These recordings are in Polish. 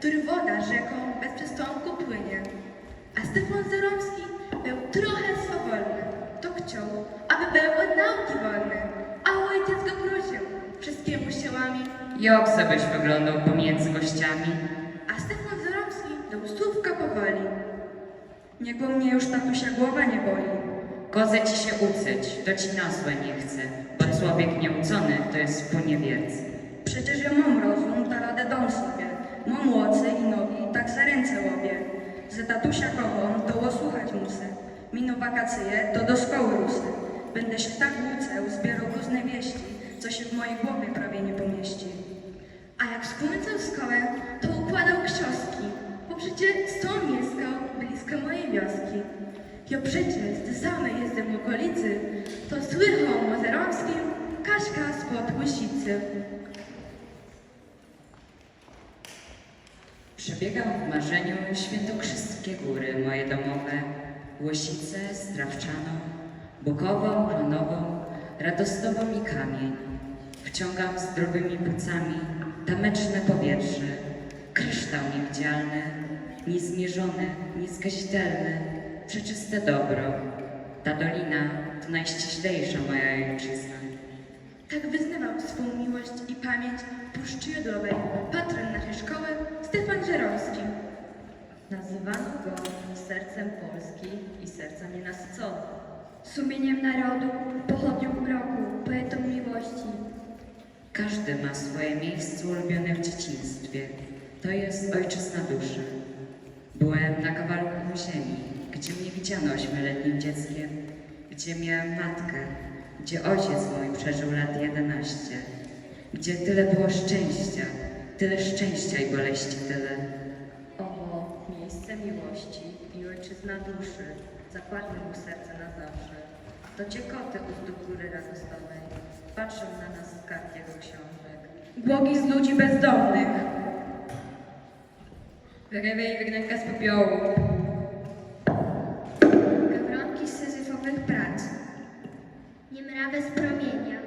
który woda rzeką bez przystanku płynie. A Stefan Zaromski był trochę swobodny, to chciał, aby był od nauki wolny, a ojciec go prosił wszystkiemu siłami, Jak żebyś wyglądał pomiędzy gościami? a Stefan Zaromski dał słówka powoli. Niech bo mnie już tatusia głowa nie boli. Kozę ci się ucyć, to ci na złe nie chce, bo człowiek nieuczony to jest poniewierc. Przecież ja mam rozum, ta radę sobie. Mam łocy i nogi, tak za ręce łobię. Że tatusia kocham, to osłuchać muszę. Miną wakacje, to do szkoły rusę. Będę się tak łuceł, zbierał różne wieści, co się w mojej głowie prawie nie pomieści. A jak skończył szkołę, to układał książki, bo przecież stąd mieszkał blisko mojej wioski. Ja przecież gdy same jestem w okolicy, to słychał o Zeromskim Kaśka spod Łysicy. Przebiegam w marzeniu świętokrzyskie góry moje domowe, Łosice, Strawczaną, Bukową, Klonową, Radostową i Kamień. Wciągam zdrowymi płucami tameczne powietrze, kryształ niewidzialny, niezmierzony, nieskazitelny, przeczyste dobro. Ta dolina to najściślejsza moja ojczyzna. Tak wyznawał swą miłość i pamięć Puszczy Jodłowej, patron naszej szkoły Stefan Żeromski. Nazywano go sercem Polski i sercem nienasyconym. Sumieniem narodu, pochodnią mroku, poetą miłości. Każdy ma swoje miejsce ulubione w dzieciństwie. To jest ojczyzna duszy. Byłem na kawałku ziemi, gdzie mnie widziano ośmioletnim dzieckiem, gdzie miałem matkę, gdzie ojciec mój przeżył lat 11, gdzie tyle było szczęścia, tyle szczęścia i boleści tyle. Owo miejsce miłości i ojczyzna duszy zapadły mu serce na zawsze. To ciekoty u stóp góry radostowej patrzą na nas z kart jego książek. Błogi z ludzi bezdomnych. Wyrywej wygnęka z popiołu. Niemrawe z promienia.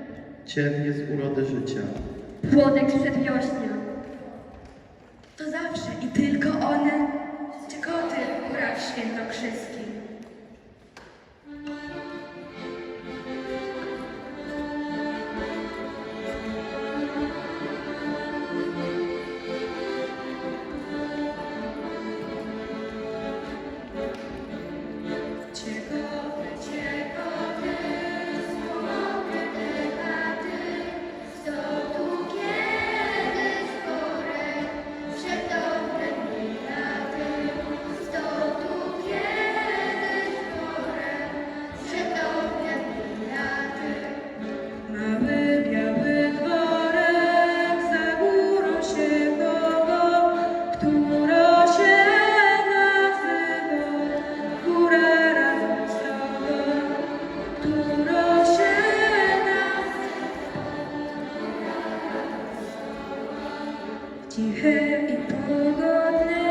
Ciernie z urody życia. Płotek z przedwiośnia. To zawsze i tylko one, ciekoty w górach świętokrzyskich. 기회 이쁘고 내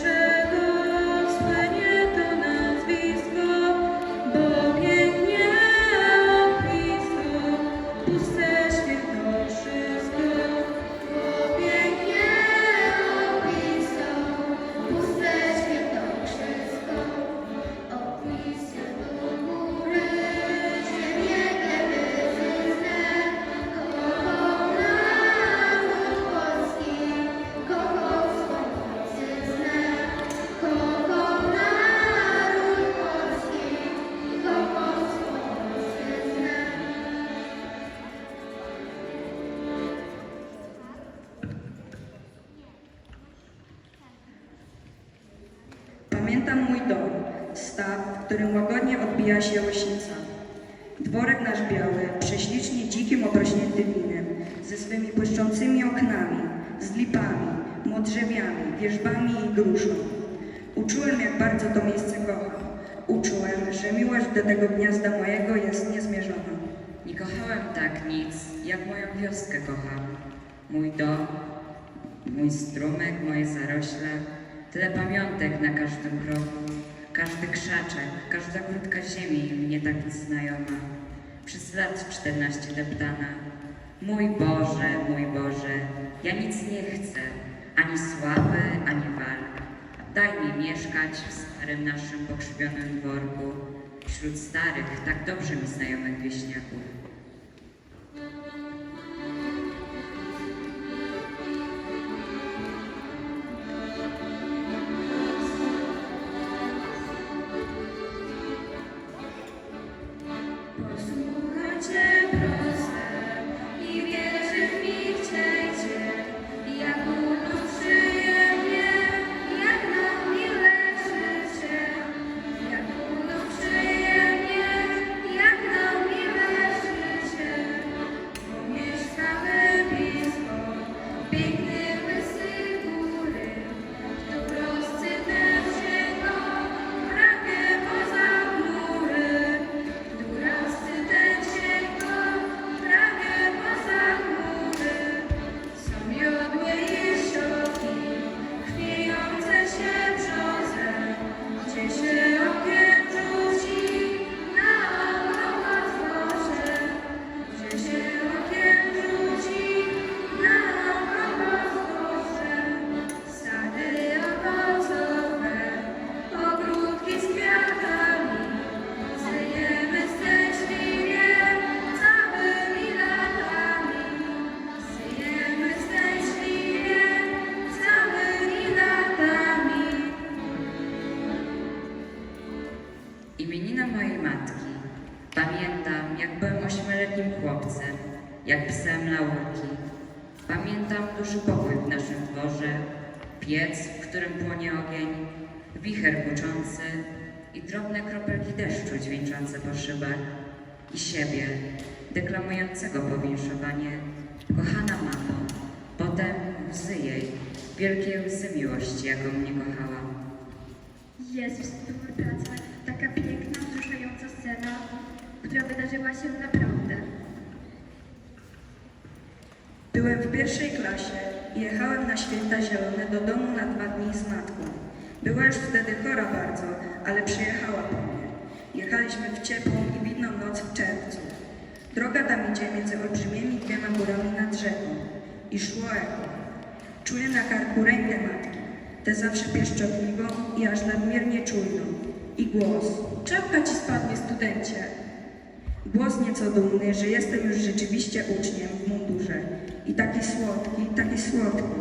treasure. Odbija się łosica. Dworek nasz biały, prześlicznie dzikim obrośnięty winem, ze swymi błyszczącymi oknami, z lipami, modrzewiami, wierzbami i gruszą. Uczułem, jak bardzo to miejsce kocham. Uczułem, że miłość do tego gniazda mojego jest niezmierzona. Nie kochałem tak nic, jak moją wioskę kocham. Mój dom, mój strumyk, moje zarośle, tyle pamiątek na każdym kroku. Każdy krzaczek, każda krótka ziemi mnie tak znajoma. Przez lat czternaście deptana. Mój Boże, mój Boże, ja nic nie chcę, ani sławy, ani walk. Daj mi mieszkać w starym naszym pokrzywionym dworku, wśród starych, tak dobrze mi znajomych wieśniaków. I siebie, deklamującego powinszowanie. Kochana mamo, potem łzy jej, wielkie łzy miłości, jaką mnie kochała. Jezus, to była praca, taka piękna, wzruszająca scena, która wydarzyła się naprawdę. Byłem w pierwszej klasie i jechałem na święta zielone do domu na dwa dni z matką. Była już wtedy chora bardzo, ale przyjechała po mnie. Jechaliśmy w ciepłą i widną noc w czerwcu. Droga tam idzie między olbrzymimi dwiema górami nad rzeką. I szło echo. Czuję na karku rękę matki, tę zawsze pieszczotliwą i aż nadmiernie czujną. I głos. Czapka ci spadnie, studencie. Głos nieco dumny, że jestem już rzeczywiście uczniem w mundurze. I taki słodki, taki słodki.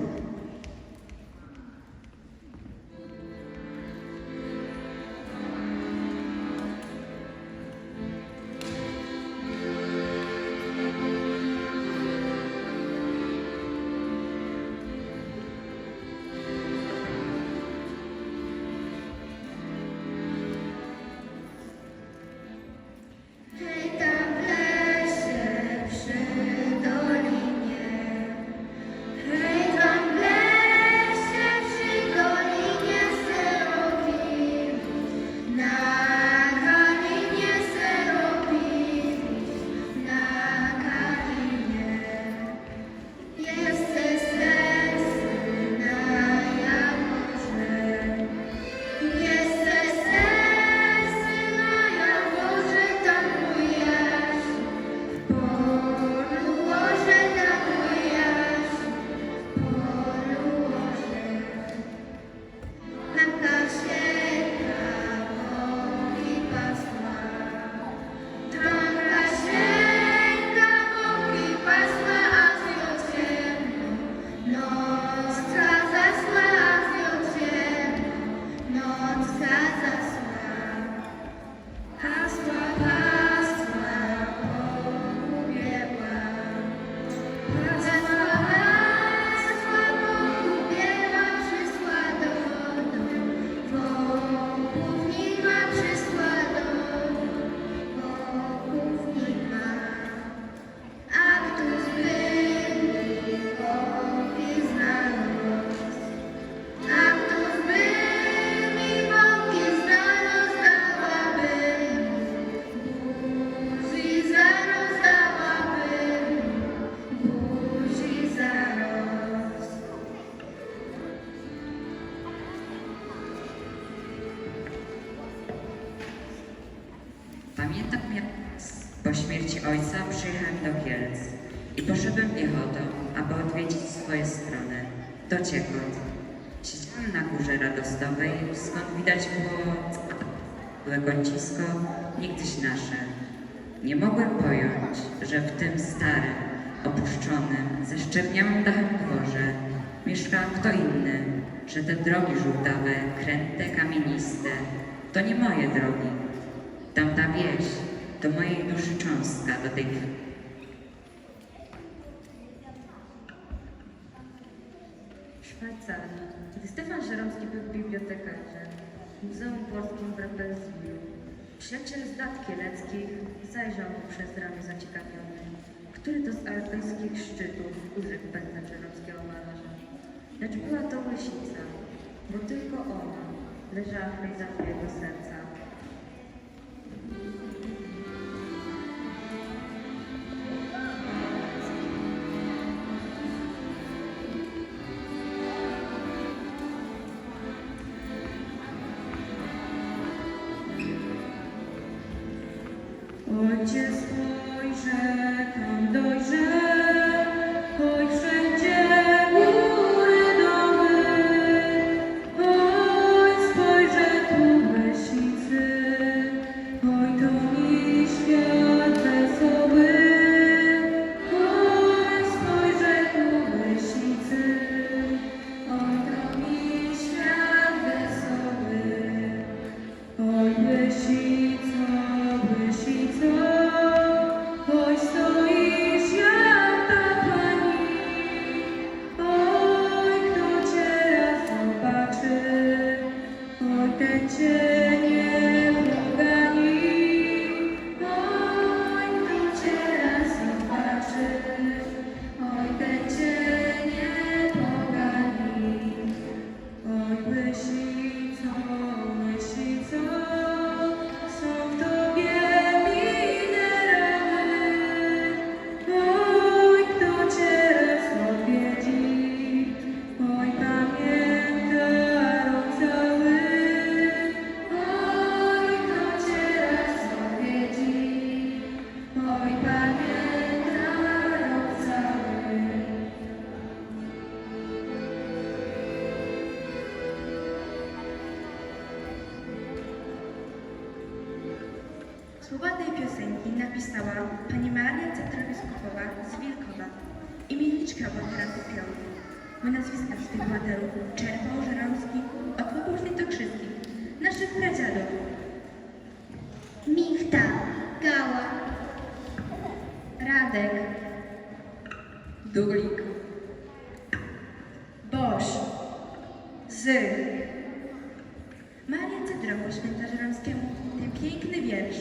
Pojąć, że w tym starym, opuszczonym, ze szczerniałym dachem dworze mieszka kto inny, że te drogi żółtawe, kręte, kamieniste, to nie moje drogi. Tamta wieś to mojej duszy cząstka do tej. Szwajcarii. Gdy Stefan Żeromski był bibliotekarzem w Muzeum Polskim w Rebelswilu, przyjaciel z dat kieleckich zajrzał mu przez ramię zaciekawiony, który to z alpejskich szczytów użył pędza żeromskiego malarza. Lecz była to łysica, bo tylko ona leżała w pejzażu jego serca. Dulik, Boż, Zy, Maria Cydrowo święta Żeromskiemu ten piękny wiersz.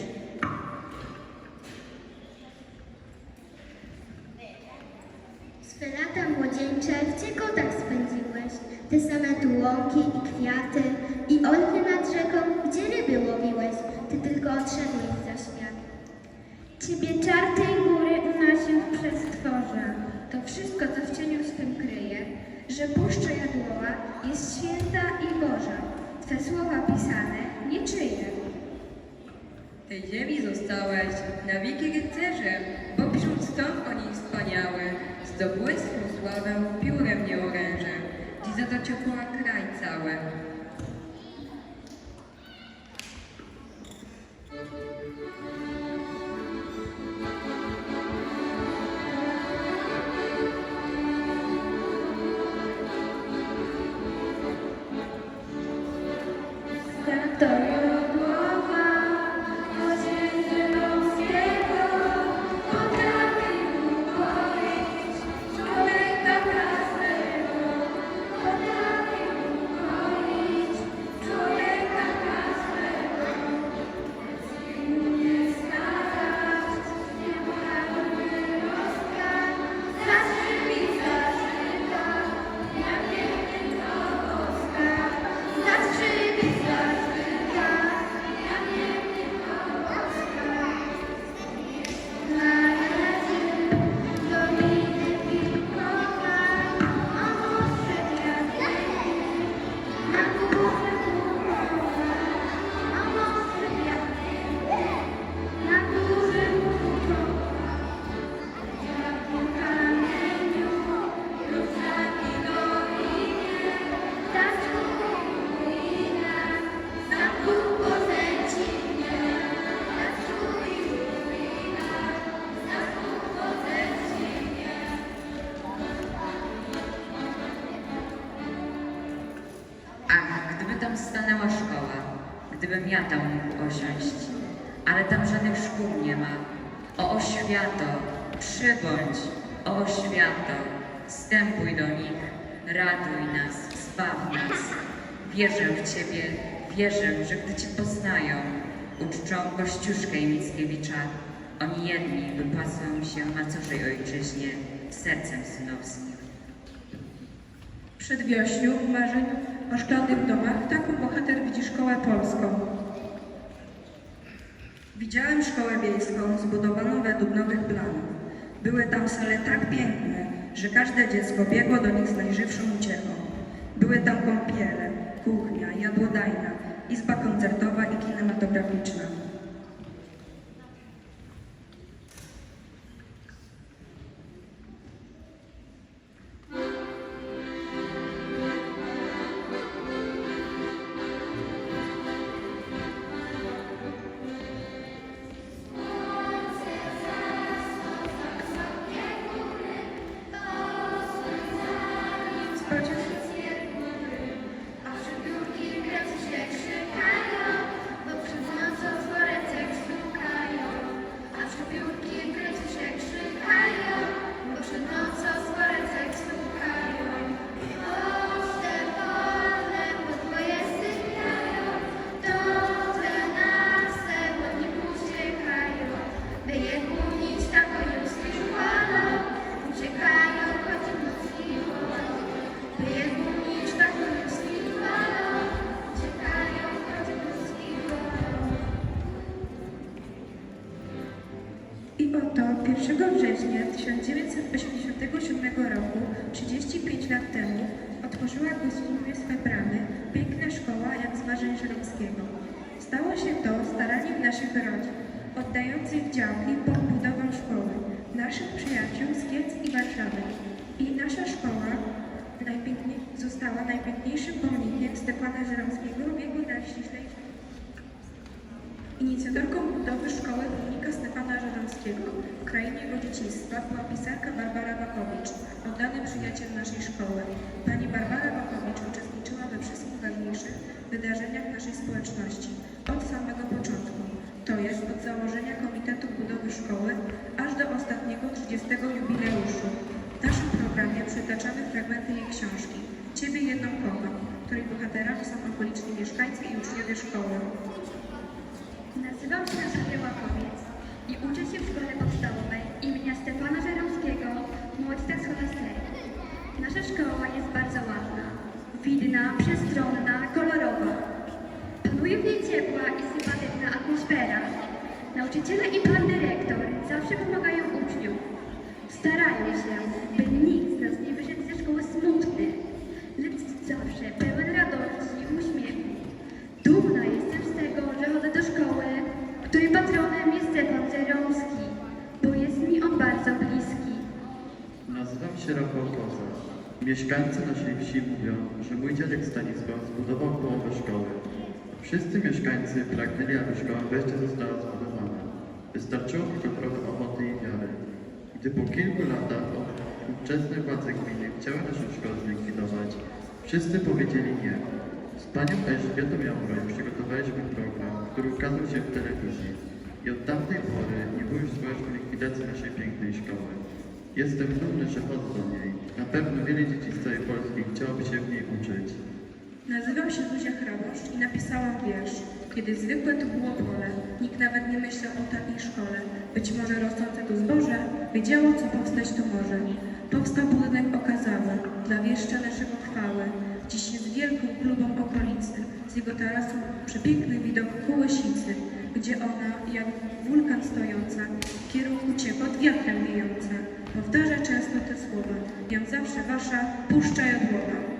swe lata młodzieńcze w ciekotach spędziłeś. Te same tu łąki i kwiaty i olchy nad rzeką, gdzie ryby łowiłeś. Ty tylko odszedłeś za świat. Ciebie czartej góry unosił w przestworze. To wszystko, co w cieniu swym kryje, że Puszcza Jadłowa jest święta i Boża. Twe słowa pisane, niczyje. Tej ziemi zostałeś na wieki rycerzem, bo piszą stąd o niej wspaniałe. Zdobyłeś swą sławę piórem nie orężem, dziś za to ciepła kraj cały. Tam mógł osiąść. Ale tam żadnych szkół nie ma. O oświato, przybądź, o oświato, wstępuj do nich, ratuj nas, zbaw nas. Wierzę w Ciebie, wierzę, że gdy Cię poznają, uczczą Kościuszkę i Mickiewicza, oni jedni wypasują się macoszej ojczyźnie sercem synowskim. W przedwiośniu marzeń o szklanych domach taką bohater widzi szkołę polską. Widziałem szkołę wiejską zbudowaną według nowych planów. Były tam sale tak piękne, że każde dziecko biegło do nich z najżywszą uciechą. Były tam kąpiele, kuchnia, jadłodajna, izba koncertowa i kinematograficzna. 35 lat temu, otworzyła dosłownie swe bramy piękna szkoła jak z marzeń Żeromskiego. Stało się to staraniem naszych rodzin, oddających działki pod budową szkoły, naszych przyjaciół z Kielc i Warszawy. I nasza szkoła najpiękniej, została najpiękniejszym pomnikiem Stefana Żeromskiego w jego najściślejszym Inicjatorką budowy szkoły pomnika Stefana Żeromskiego krainie jego dzieciństwa była pisarka Barbara Wakowicz, oddany przyjaciel naszej szkoły. Pani Barbara Wakowicz uczestniczyła we wszystkich ważniejszych wydarzeniach naszej społeczności od samego początku, to jest od założenia Komitetu Budowy Szkoły aż do ostatniego 30. jubileuszu. W naszym programie przytaczamy fragmenty jej książki Ciebie jedną kocham, której bohaterami są okoliczni mieszkańcy i uczniowie szkoły. Nazywam się Natalia Łakowiec i uczę się w szkole podstawowej imienia Stefana Żeromskiego, Młodzież Scholastyki. Nasza szkoła jest bardzo ładna, widna, przestronna, kolorowa. Panuje w niej ciepła i sympatyczna atmosfera. Nauczyciele i pan dyrektor zawsze pomagają uczniom. Starają się, by nikt z nas nie wyszedł ze szkoły smutny, lecz zawsze pełen radości i uśmiechu. Dumna jestem z tego, że chodzę do szkoły, której patronem jest Stefan Żeromski, bo jest mi on bardzo bliski. Rafał Koza. Mieszkańcy naszej wsi mówią, że mój dziadek Stanisław zbudował połowę szkoły. Wszyscy mieszkańcy pragnęli, aby szkoła wreszcie została zbudowana. Wystarczyło tylko trochę ochoty i wiary. Gdy po kilku latach ówczesne władze gminy chciały naszą szkołę zlikwidować, wszyscy powiedzieli nie. Z panią Elżbietą Jałoroń przygotowaliśmy program, który ukazał się w telewizji. I od tamtej pory nie było już słychać likwidacji naszej pięknej szkoły. Jestem dumny, że chodzę do niej. Na pewno wiele dzieci z całej Polski chciałoby się w niej uczyć. Nazywam się Zuzia Hrabosz i napisałam wiersz. Kiedy zwykłe to było pole, nikt nawet nie myślał o takiej szkole. Być może rosnące tu zboże wiedziało, co powstać tu może. Powstał budynek okazały, dla wieszcza naszego chwały. Dziś jest wielką klubą okolicy, z jego tarasu przepiękny widok ku gdzie ona, jak wulkan stojąca, w kierunku cię pod wiatrem wiejąca, powtarza często te słowa, ją zawsze wasza puszcza jodłowa.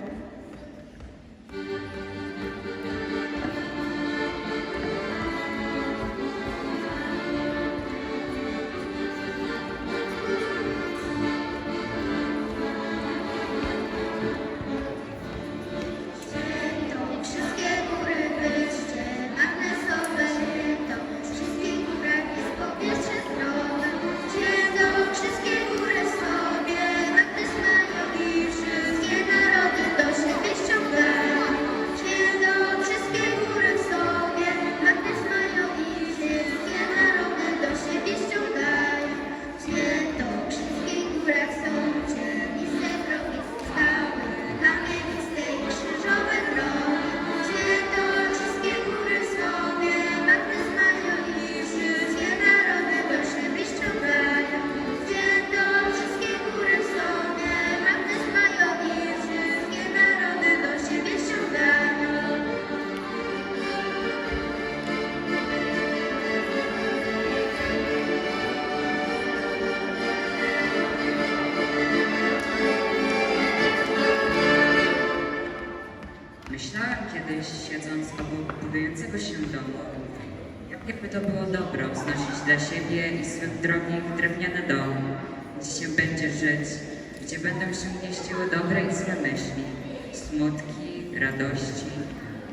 Radości.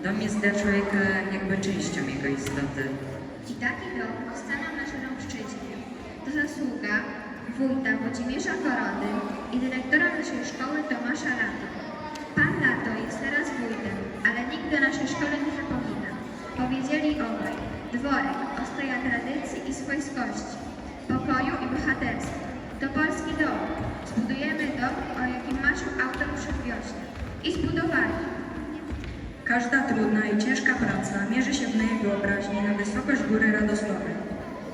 Dom jest dla człowieka jakby częścią jego istoty. I taki dom stanął na Żeromszczyźnie. To zasługa wójta Włodzimierza Korody i dyrektora naszej szkoły Tomasza Lato. Pan Lato jest teraz wójtem, ale nikt do naszej szkoły nie zapomina. Powiedzieli obaj, dworek ostoja tradycji i swojskości, pokoju i bohaterstwa. To polski dom. Zbudujemy dom, o jakim marzył autor przedwiośnia. I zbudowali. Każda trudna i ciężka praca mierzy się w mojej wyobraźni na wysokość góry Radosławy.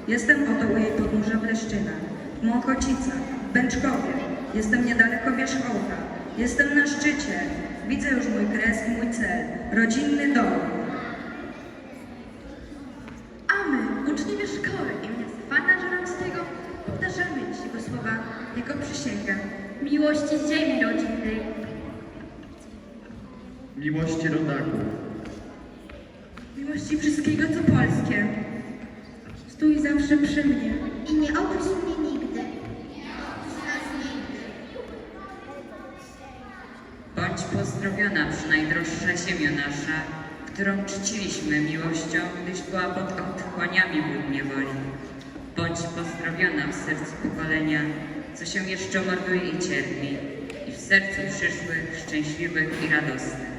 Jestem oto u jej podnóża w Leszczynach, w Mąkocicach, w Bęczkowie. Jestem niedaleko Wierzchołka. Jestem na szczycie. Widzę już mój kres i mój cel. Rodzinny dom. Stój zawsze przy mnie. I nie opuść mnie nigdy. Bądź pozdrowiona przy najdroższa ziemia nasza, którą czciliśmy miłością, gdyś była pod otchłaniami wód niewoli. Bądź pozdrowiona w sercu pokolenia, co się jeszcze morduje i cierpi, i w sercu przyszłych, szczęśliwych i radosnych.